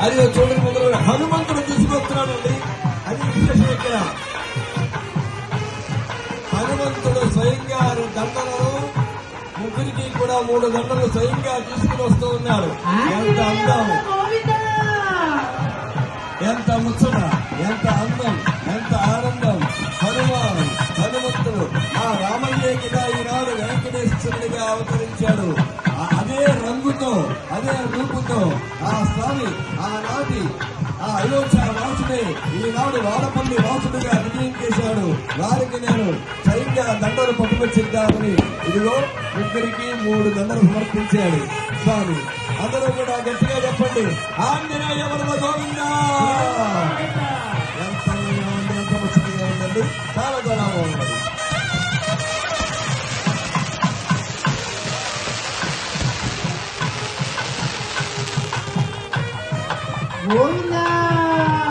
మరియు చూడని మొదలు హనుమంతుడు తీసుకొస్తున్నాడండి అది విశేషం ఇక్కడ హనుమంతుడు స్వయంగా దండలను ముగ్గురికి కూడా మూడు దండలు స్వయంగా తీసుకుని వస్తూ ఉన్నారు ఎంత అందం. ఎంత ముచ్చట ఎంత అందం ఎంత ఆనందం. హనుమాన్ హనుమంతుడు ఆ రామయ్య కింద ఈనాడు వెంకటేశ్వరుడిగా అవతరించాడు. ఆ స్వామి ఆనాటి ఆ అయోధ్య వాసుడే ఈనాడు వాడపల్లి వాసుడిగా విజయం చేశాడు. వారికి నేను స్వయంగా దండలు పట్టుకొచ్చిద్దామని ఇదిగో ముగ్గురికి మూడు దండలు సమర్పించాడు. స్వామి అందరూ కూడా గట్టిగా చెప్పండి. ఆంజనేయ వరద గోవిందా! ఎంత ఉందండి చాలా చాలా బాగుంది. గోవిందా